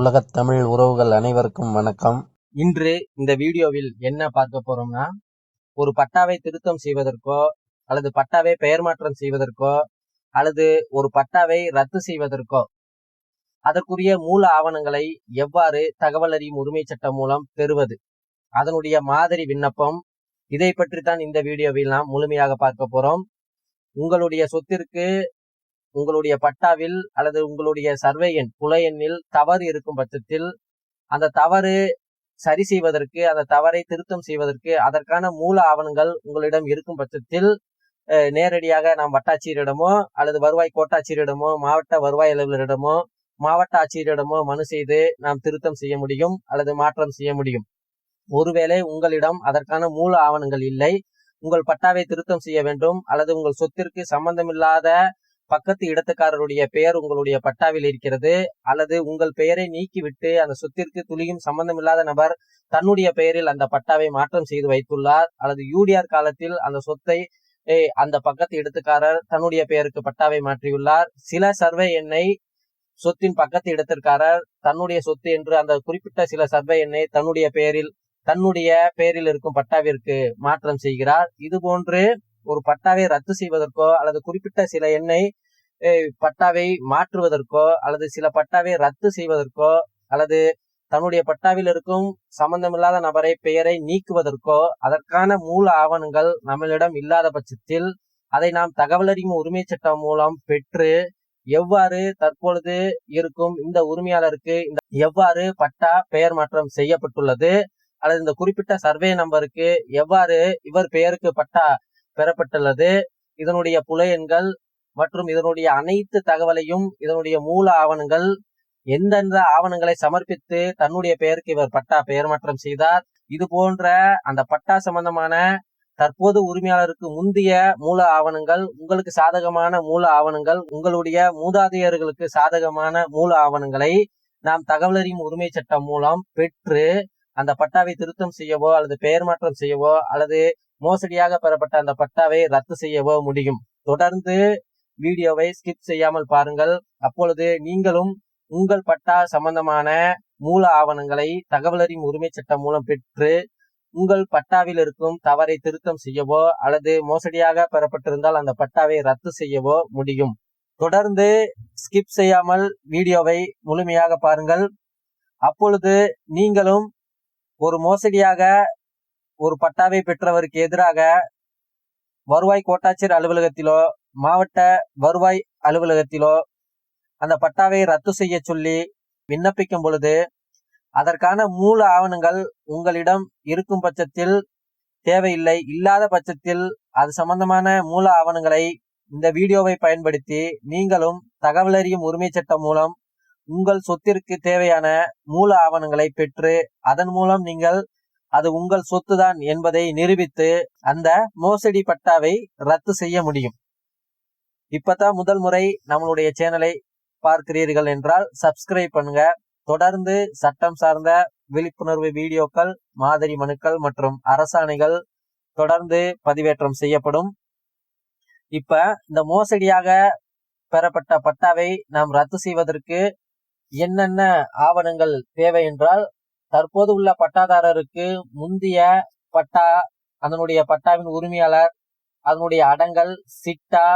உலகத் தமிழ் உறவுகள் அனைவருக்கும் வணக்கம். இன்று இந்த வீடியோவில் என்ன பார்க்க போறோம்னா ஒரு பட்டாவை திருத்தம் செய்வதற்கோ அல்லது பட்டாவை பெயர் மாற்றம் செய்வதற்கோ அல்லது ஒரு பட்டாவை ரத்து செய்வதற்கோ அதற்குரிய மூல ஆவணங்களை எவ்வாறு தகவல் அறியும் உரிமை சட்டம் மூலம் பெறுவது அதனுடைய மாதிரி விண்ணப்பம் இதை பற்றி தான் இந்த வீடியோவில் நாம் முழுமையாக பார்க்க போறோம். உங்களுடைய சொத்திற்கு உங்களுடைய பட்டாவில் அல்லது உங்களுடைய சர்வே எண் புல எண்ணில் தவறு இருக்கும் பட்சத்தில் அந்த தவறு சரி செய்வதற்கு அந்த தவறை திருத்தம் செய்வதற்கு அதற்கான மூல ஆவணங்கள் உங்களிடம் இருக்கும் பட்சத்தில் நேரடியாக நாம் வட்டாட்சியரிடமோ அல்லது வருவாய் கோட்டாட்சியரிடமோ மாவட்ட வருவாய் அலுவலரிடமோ மாவட்ட ஆட்சியரிடமோ மனு செய்து நாம் திருத்தம் செய்ய முடியும் அல்லது மாற்றம் செய்ய முடியும். ஒருவேளை உங்களிடம் அதற்கான மூல ஆவணங்கள் இல்லை உங்கள் பட்டாவை திருத்தம் செய்ய வேண்டும் அல்லது உங்கள் சொத்திற்கு சம்பந்தமில்லாத பக்கத்து இடத்துக்காரருடைய பெயர் உங்களுடைய பட்டாவில் இருக்கிறது அல்லது உங்கள் பெயரை நீக்கிவிட்டு அந்த சொத்திற்கு துளியும் சம்பந்தமில்லாத நபர் தன்னுடைய பெயரில் அந்த பட்டாவை மாற்றம் செய்து வைத்துள்ளார் அல்லது யூடிஆர் காலத்தில் அந்த சொத்தை அந்த பக்கத்து இடத்துக்காரர் தன்னுடைய பெயருக்கு பட்டாவை மாற்றியுள்ளார். சில சர்வே எண்ணை சொத்தின் பக்கத்து இடத்திற்காரர் தன்னுடைய சொத்து என்று அந்த குறிப்பிட்ட சில சர்வே எண்ணை தன்னுடைய பெயரில் தன்னுடைய பெயரில் இருக்கும் பட்டாவிற்கு மாற்றம் செய்கிறார். இது போன்று ஒரு பட்டாவை ரத்து செய்வதற்கோ அல்லது குறிப்பிட்ட சில எண்ணை பட்டாவை மாற்றுவதற்கோ அல்லது சில பட்டாவை ரத்து செய்வதற்கோ அல்லது தன்னுடைய பட்டாவில் இருக்கும் சம்பந்தமில்லாத நபரை பெயரை நீக்குவதற்கோ அதற்கான மூல ஆவணங்கள் நம்மளிடம் இல்லாத பட்சத்தில் அதை நாம் தகவலறியும் உரிமை சட்டம் மூலம் பெற்று எவ்வாறு தற்பொழுது இருக்கும் இந்த உரிமையாளருக்கு இந்த எவ்வாறு பட்டா பெயர் மாற்றம் செய்யப்பட்டுள்ளது அல்லது இந்த குறிப்பிட்ட சர்வே நம்பருக்கு எவ்வாறு இவர் பெயருக்கு பட்டா பெறப்பட்டுள்ளது. இதனுடைய புலையன்கள் மற்றும் இதனுடைய அனைத்து தகவலையும் இதனுடைய மூல ஆவணங்கள் எந்தெந்த ஆவணங்களை சமர்ப்பித்து தன்னுடைய பெயருக்கு இவர் பட்டா பெயர் மாற்றம் செய்தார் இது போன்ற அந்த பட்டா சம்பந்தமான தற்போது உரிமையாளருக்கு முந்தைய மூல ஆவணங்கள் உங்களுக்கு சாதகமான மூல ஆவணங்கள் உங்களுடைய மூதாதையர்களுக்கு சாதகமான மூல ஆவணங்களை நாம் தகவலறியும் உரிமை சட்டம் மூலம் பெற்று அந்த பட்டாவை திருத்தம் செய்யவோ அல்லது பெயர் மாற்றம் செய்யவோ அல்லது மோசடியாக பெறப்பட்ட அந்த பட்டாவை ரத்து செய்யவோ முடியும். தொடர்ந்து வீடியோவை ஸ்கிப் செய்யாமல் பாருங்கள். அப்பொழுது நீங்களும் உங்கள் பட்டா சம்பந்தமான மூல ஆவணங்களை தகவலறியும் உரிமை சட்டம் மூலம் பெற்று உங்கள் பட்டாவில் இருக்கும் தவறை திருத்தம் செய்யவோ அல்லது மோசடியாக பெறப்பட்டிருந்தால் அந்த பட்டாவை ரத்து செய்யவோ முடியும். தொடர்ந்து ஸ்கிப் செய்யாமல் வீடியோவை முழுமையாக பாருங்கள். அப்பொழுது நீங்களும் ஒரு மோசடியாக ஒரு பட்டாவை பெற்றவருக்கு எதிராக வருவாய் கோட்டாட்சியர் அலுவலகத்திலோ மாவட்ட வருவாய் அலுவலகத்திலோ அந்த பட்டாவை ரத்து செய்ய சொல்லி விண்ணப்பிக்கும் பொழுது அதற்கான மூல ஆவணங்கள் உங்களிடம் இருக்கும் பட்சத்தில் தேவையில்லை இல்லாத பட்சத்தில் அது சம்பந்தமான மூல ஆவணங்களை இந்த வீடியோவை பயன்படுத்தி நீங்களும் தகவலறியும் உரிமை சட்டம் மூலம் உங்கள் சொத்திற்கு தேவையான மூல ஆவணங்களை பெற்று அதன் மூலம் நீங்கள் அது உங்கள் சொத்துதான் என்பதை நிரூபித்து அந்த மோசடி பட்டாவை ரத்து செய்ய முடியும். இப்பதான் முதல் முறை நம்மளுடைய சேனலை பார்க்கிறீர்கள் என்றால் சப்ஸ்கிரைப் பண்ணுங்க. தொடர்ந்து சட்டம் சார்ந்த விழிப்புணர்வு வீடியோக்கள் மாதிரி மனுக்கள் மற்றும் அரசாணைகள் தொடர்ந்து பதிவேற்றம் செய்யப்படும். இப்ப இந்த மோசடியாக பெறப்பட்ட பட்டாவை நாம் ரத்து செய்வதற்கு என்னென்ன ஆவணங்கள் தேவை என்றால் தற்போது உள்ள பட்டாதாரருக்கு முந்தைய பட்டா அதனுடைய பட்டாவின் உரிமையாளர் அதனுடைய அடங்கல் சிட்டா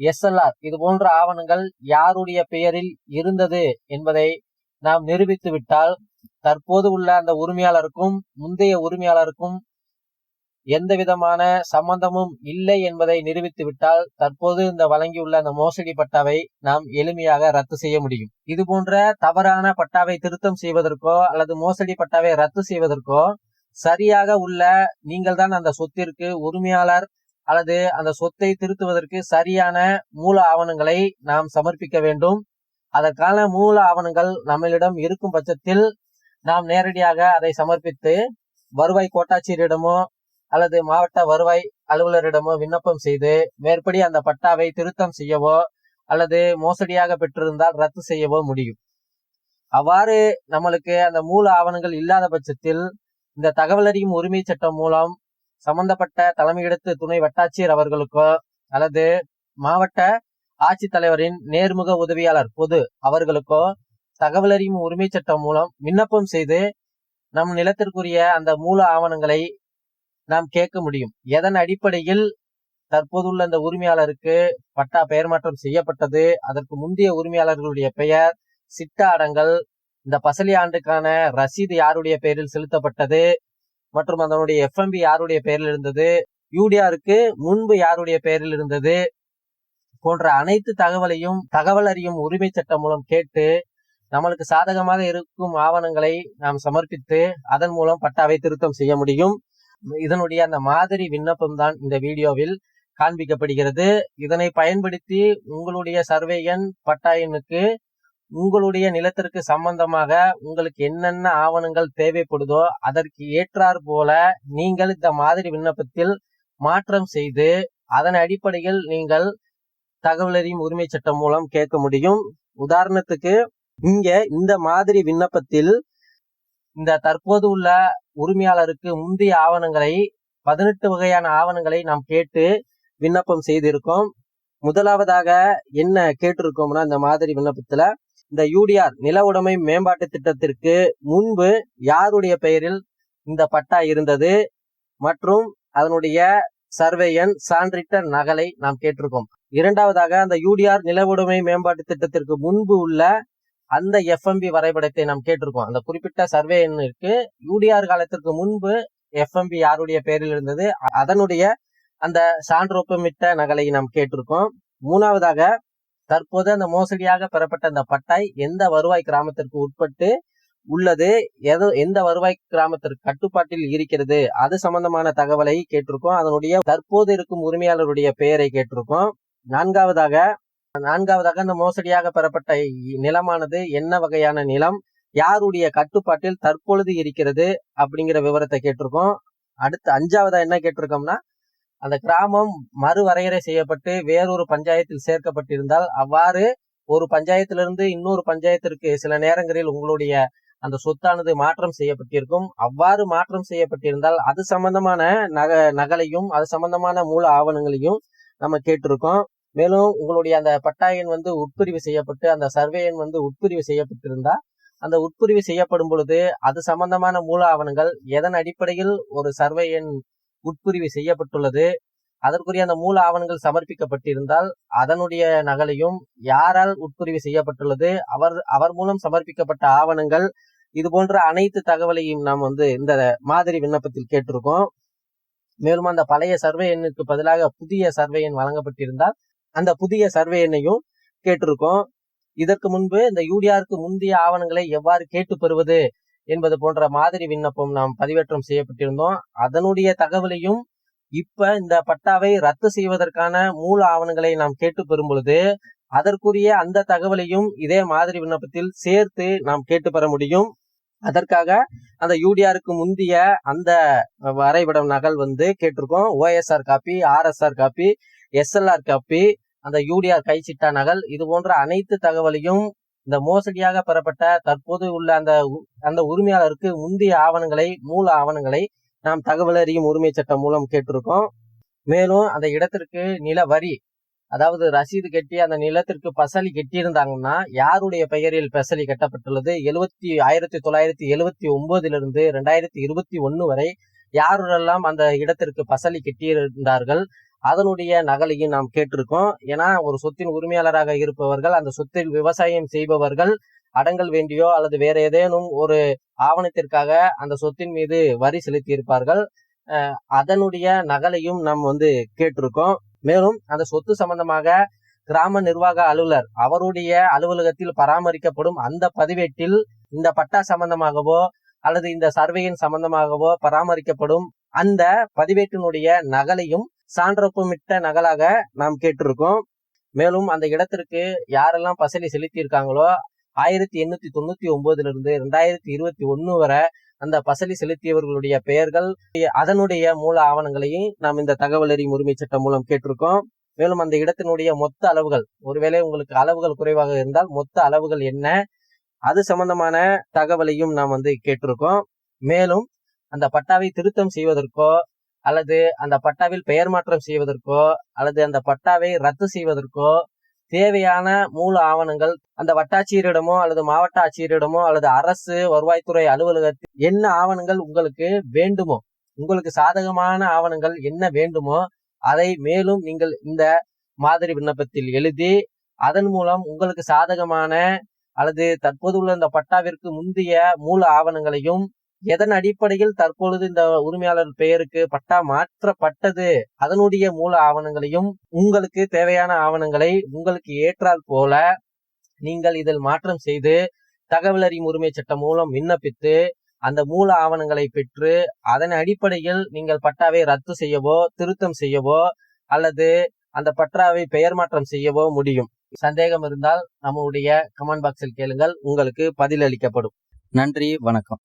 எஸ்எல்ஆர். இது போன்ற ஆவணங்கள் யாருடைய பெயரில் இருந்தது என்பதை நாம் நிரூபித்து விட்டால் தற்போது உள்ள அந்த உரிமையாளருக்கும் முந்தைய உரிமையாளருக்கும் எந்த விதமான சம்பந்தமும் இல்லை என்பதை நிரூபித்து விட்டால் தற்போது இந்த வழங்கியுள்ள அந்த மோசடி பட்டாவை நாம் எளிமையாக ரத்து செய்ய முடியும். இது போன்ற தவறான பட்டாவை திருத்தம் செய்வதற்கோ அல்லது மோசடி பட்டாவை ரத்து செய்வதற்கோ சரியாக உள்ள நீங்கள் தான் அந்த சொத்திற்கு உரிமையாளர் அல்லது அந்த சொத்தை திருத்துவதற்கு சரியான மூல ஆவணங்களை நாம் சமர்ப்பிக்க வேண்டும். அதற்கான மூல ஆவணங்கள் நம்மளிடம் இருக்கும் பட்சத்தில் நாம் நேரடியாக அதை சமர்ப்பித்து வருவாய் கோட்டாட்சியரிடமோ அல்லது மாவட்ட வருவாய் அலுவலரிடமோ விண்ணப்பம் செய்து மேற்படி அந்த பட்டாவை திருத்தம் செய்யவோ அல்லது மோசடியாக பெற்றிருந்தால் ரத்து செய்யவோ முடியும். அவ்வாறு நம்மளுக்கு அந்த மூல ஆவணங்கள் இல்லாத பட்சத்தில் இந்த தகவல் அறியும் உரிமை சட்டம் மூலம் சம்பந்தப்பட்ட தலைமையிடத்து துணை வட்டாட்சியர் அவர்களுக்கோ அல்லது மாவட்ட ஆட்சித்தலைவரின் நேர்முக உதவியாளர் பொது அவர்களுக்கோ தகவல் அறியும் உரிமை சட்டம் மூலம் விண்ணப்பம் செய்து நம் நிலத்திற்குரிய அந்த மூல ஆவணங்களை நாம் கேட்க முடியும். எதன் அடிப்படையில் தற்போதுள்ள அந்த உரிமையாளருக்கு பட்டா பெயர் மாற்றம் செய்யப்பட்டது அதற்கு முந்தைய உரிமையாளர்களுடைய பெயர் சிட்டா அடங்கல் இந்த பசலி ஆண்டுக்கான ரசீது யாருடைய பெயரில் செலுத்தப்பட்டது மற்றும் அதனுடைய எஃப்எம்பி யாருடைய பெயரில் இருந்தது யூடிஆருக்கு முன்பு யாருடைய பெயரில் இருந்தது போன்ற அனைத்து தகவலையும் தகவல் அறியும் உரிமை சட்டம் மூலம் கேட்டு நம்மளுக்கு சாதகமாக இருக்கும் ஆவணங்களை நாம் சமர்ப்பித்து அதன் மூலம் பட்டாவை திருத்தம் செய்ய முடியும். இதனுடைய அந்த மாதிரி விண்ணப்பம் தான் இந்த வீடியோவில் காண்பிக்கப்படுகிறது. இதனை பயன்படுத்தி உங்களுடைய சர்வே எண் பட்டா எண்ணுக்கு உங்களுடைய நிலத்திற்கு சம்பந்தமாக உங்களுக்கு என்னென்ன ஆவணங்கள் தேவைப்படுதோ அதற்கு ஏற்றாற் போல நீங்கள் இந்த மாதிரி விண்ணப்பத்தில் மாற்றம் செய்து அதன் அடிப்படையில் நீங்கள் தகவல் அறியும் உரிமை சட்டம் மூலம் கேட்க முடியும். உதாரணத்துக்கு இங்க இந்த மாதிரி விண்ணப்பத்தில் இந்த தற்போது உள்ள உரிமையாளருக்கு முந்தைய ஆவணங்களை பதினெட்டு வகையான ஆவணங்களை நாம் கேட்டு விண்ணப்பம் செய்திருக்கோம். முதலாவதாக என்ன கேட்டிருக்கோம்னா இந்த மாதிரி விண்ணப்பத்துல இந்த யூடிஆர் நில உடைமை மேம்பாட்டு திட்டத்திற்கு முன்பு யாருடைய பெயரில் இந்த பட்டா இருந்தது? மற்றும் அதனுடைய சர்வேயன் சான்றிட்ட நகலை நாம் கேட்டிருக்கோம். இரண்டாவதாக அந்த யூடிஆர் நில உடைமை மேம்பாட்டு திட்டத்திற்கு முன்பு உள்ள அந்த எஃப்எம்பி வரைபடத்தை நாம் கேட்டிருக்கோம். அந்த குறிப்பிட்ட சர்வே எண்ணிற்கு யூடிஆர் காலத்திற்கு முன்பு எஃப்எம்பி யாருடைய பெயரில் இருந்தது? அதனுடைய அந்த சான்றொப்பமிட்ட நகலை நாம் கேட்டிருக்கோம். மூணாவதாக தற்போது அந்த மோசடியாக பெறப்பட்ட அந்த பட்டாய் எந்த வருவாய் கிராமத்திற்கு உட்பட்டு உள்ளது? எது எந்த வருவாய் கிராமத்திற்கு கட்டுப்பாட்டில் இருக்கிறது? அது சம்பந்தமான தகவலை கேட்டிருக்கோம். அதனுடைய தற்போது இருக்கும் உரிமையாளருடைய பெயரை கேட்டிருக்கோம். நான்காவதாக நான்காவதாக அந்த மோசடியாக பெறப்பட்ட நிலமானது என்ன வகையான நிலம் யாருடைய கட்டுப்பாட்டில் தற்பொழுது இருக்கிறது அப்படிங்கிற விவரத்தை கேட்டிருக்கோம். அடுத்து அஞ்சாவதா என்ன கேட்டிருக்கோம்னா அந்த கிராமம் மறுவரையறை செய்யப்பட்டு வேறொரு பஞ்சாயத்தில் சேர்க்கப்பட்டிருந்தால் அவ்வாறு ஒரு பஞ்சாயத்திலிருந்து இன்னொரு பஞ்சாயத்திற்கு சில நேரங்களில் உங்களுடைய அந்த சொத்தானது மாற்றம் செய்யப்பட்டிருக்கும். அவ்வாறு மாற்றம் செய்யப்பட்டிருந்தால் அது சம்பந்தமான நக நகலையும் அது சம்பந்தமான மூல ஆவணங்களையும் நம்ம கேட்டிருக்கோம். மேலும் உங்களுடைய அந்த பட்டா எண் வந்து உட்பிரிவு செய்யப்பட்டு அந்த சர்வே எண் வந்து உட்பிரிவு செய்யப்பட்டிருந்தா அந்த உட்பிரிவு செய்யப்படும் பொழுது அது சம்பந்தமான மூல ஆவணங்கள் எதன் அடிப்படையில் ஒரு சர்வே எண் உட்பிரிவு செய்யப்பட்டுள்ளது அதற்குரிய அந்த மூல ஆவணங்கள் சமர்ப்பிக்கப்பட்டிருந்தால் அதனுடைய நகலையும் யாரால் உட்பிரிவு செய்யப்பட்டுள்ளது அவர் அவர் மூலம் சமர்ப்பிக்கப்பட்ட ஆவணங்கள் இது போன்ற அனைத்து தகவலையும் நாம் வந்து இந்த மாதிரி விண்ணப்பத்தில் கேட்டிருக்கோம். மேலும் அந்த பழைய சர்வே எண்ணுக்கு பதிலாக புதிய சர்வே எண் வழங்கப்பட்டிருந்தால் அந்த புதிய சர்வே எண்ணையும் கேட்டிருக்கோம். இதற்கு முன்பு இந்த யூடிஆருக்கு முந்தைய ஆவணங்களை எவ்வாறு கேட்டு பெறுவது என்பது போன்ற மாதிரி விண்ணப்பம் நாம் பதிவேற்றம் செய்யப்பட்டிருந்தோம். அதனுடைய தகவலையும் இப்ப இந்த பட்டாவை ரத்து செய்வதற்கான மூல ஆவணங்களை நாம் கேட்டு பெறும் பொழுது அதற்குரிய அந்த தகவலையும் இதே மாதிரி விண்ணப்பத்தில் சேர்த்து நாம் கேட்டு பெற முடியும். அதற்காக அந்த யூடிஆருக்கு முந்தைய அந்த வரைபடம் நகல் வந்து கேட்டிருக்கோம். OSR copy RSR copy SLR copy அந்த யூடிஆர் கைச்சிட்டா நகல். இது போன்ற அனைத்து தகவலையும் இந்த மோசடியாக பெறப்பட்ட தற்போது உள்ள அந்த அந்த உரிமையாளருக்கு முந்தைய ஆவணங்களை மூல ஆவணங்களை நாம் தகவல் அறியும் உரிமை சட்டம் மூலம் கேட்டிருக்கோம். மேலும் அந்த இடத்திற்கு நில வரி அதாவது ரசீது கட்டி அந்த நிலத்திற்கு பசலி கட்டியிருந்தாங்கன்னா யாருடைய பெயரில் பசலி கட்டப்பட்டுள்ளது? எழுவத்தி ஆயிரத்தி தொள்ளாயிரத்தி எழுவத்தி ஒன்பதிலிருந்து ரெண்டாயிரத்தி இருபத்தி ஒன்னு வரை யாரெல்லாம் அந்த இடத்திற்கு பசலி கட்டியிருந்தார்கள்? அதனுடைய நகலையும் நாம் கேட்டிருக்கோம். ஏன்னா ஒரு சொத்தின் உரிமையாளராக இருப்பவர்கள் அந்த சொத்தில் விவசாயம் செய்பவர்கள் அடங்கல் வேண்டியோ அல்லது வேற ஏதேனும் ஒரு ஆவணத்திற்காக அந்த சொத்தின் மீது வரி செலுத்தி இருப்பார்கள் அதனுடைய நகலையும் நாம் வந்து கேட்டிருக்கோம். மேலும் அந்த சொத்து சம்பந்தமாக கிராம நிர்வாக அலுவலர் அவருடைய அலுவலகத்தில் பராமரிக்கப்படும் அந்த பதிவேட்டில் இந்த பட்டா சம்பந்தமாகவோ அல்லது இந்த சர்வேயின் சம்பந்தமாகவோ பராமரிக்கப்படும் அந்த பதிவேட்டினுடைய நகலையும் சான்றொப்பமிட்ட நகலாக நாம் கேட்டிருக்கோம். மேலும் அந்த இடத்திற்கு யாரெல்லாம் பசலி செலுத்தி இருக்காங்களோ ஆயிரத்தி எண்ணூத்தி தொண்ணூத்தி ஒன்பதுல இருந்து ரெண்டாயிரத்தி இருபத்தி ஒன்னு வரை அந்த பசலி செலுத்தியவர்களுடைய பெயர்கள் அதனுடைய மூல ஆவணங்களையும் நாம் இந்த தகவல் அறியும் உரிமை சட்டம் மூலம் கேட்டிருக்கோம். மேலும் அந்த இடத்தினுடைய மொத்த அளவுகள் ஒருவேளை உங்களுக்கு அளவுகள் குறைவாக இருந்தால் மொத்த அளவுகள் என்ன அது சம்பந்தமான தகவலையும் நாம் வந்து கேட்டிருக்கோம். மேலும் அந்த பட்டாவை திருத்தம் செய்வதற்கோ அல்லது அந்த பட்டாவில் பெயர் மாற்றம் செய்வதற்கோ அல்லது அந்த பட்டாவை ரத்து செய்வதற்கோ தேவையான மூல ஆவணங்கள் அந்த வட்டாட்சியரிடமோ அல்லது மாவட்ட ஆட்சியரிடமோ அல்லது அரசு வருவாய்த்துறை அலுவலகத்தில் என்ன ஆவணங்கள் உங்களுக்கு வேண்டுமோ உங்களுக்கு சாதகமான ஆவணங்கள் என்ன வேண்டுமோ அதை மேலும் நீங்கள் இந்த மாதிரி விண்ணப்பத்தில் எழுதி அதன் மூலம் உங்களுக்கு சாதகமான அல்லது தற்போதுள்ள இந்த பட்டாவிற்கு முந்தைய மூல ஆவணங்களையும் எதன் அடிப்படையில் தற்பொழுது இந்த உரிமையாளர் பெயருக்கு பட்டா மாற்றப்பட்டது? அதனுடைய மூல ஆவணங்களையும் உங்களுக்கு தேவையான ஆவணங்களை உங்களுக்கு ஏற்றால் போல நீங்கள் இதில் மாற்றம் செய்து தகவல் அறியும் உரிமை சட்டம் மூலம் விண்ணப்பித்து அந்த மூல ஆவணங்களை பெற்று அதன் அடிப்படையில் நீங்கள் பட்டாவை ரத்து செய்யவோ திருத்தம் செய்யவோ அல்லது அந்த பட்டாவை பெயர் மாற்றம் செய்யவோ முடியும். சந்தேகம் இருந்தால் நம்முடைய கமெண்ட் பாக்ஸில் கேளுங்கள். உங்களுக்கு பதில் அளிக்கப்படும் நன்றி வணக்கம்.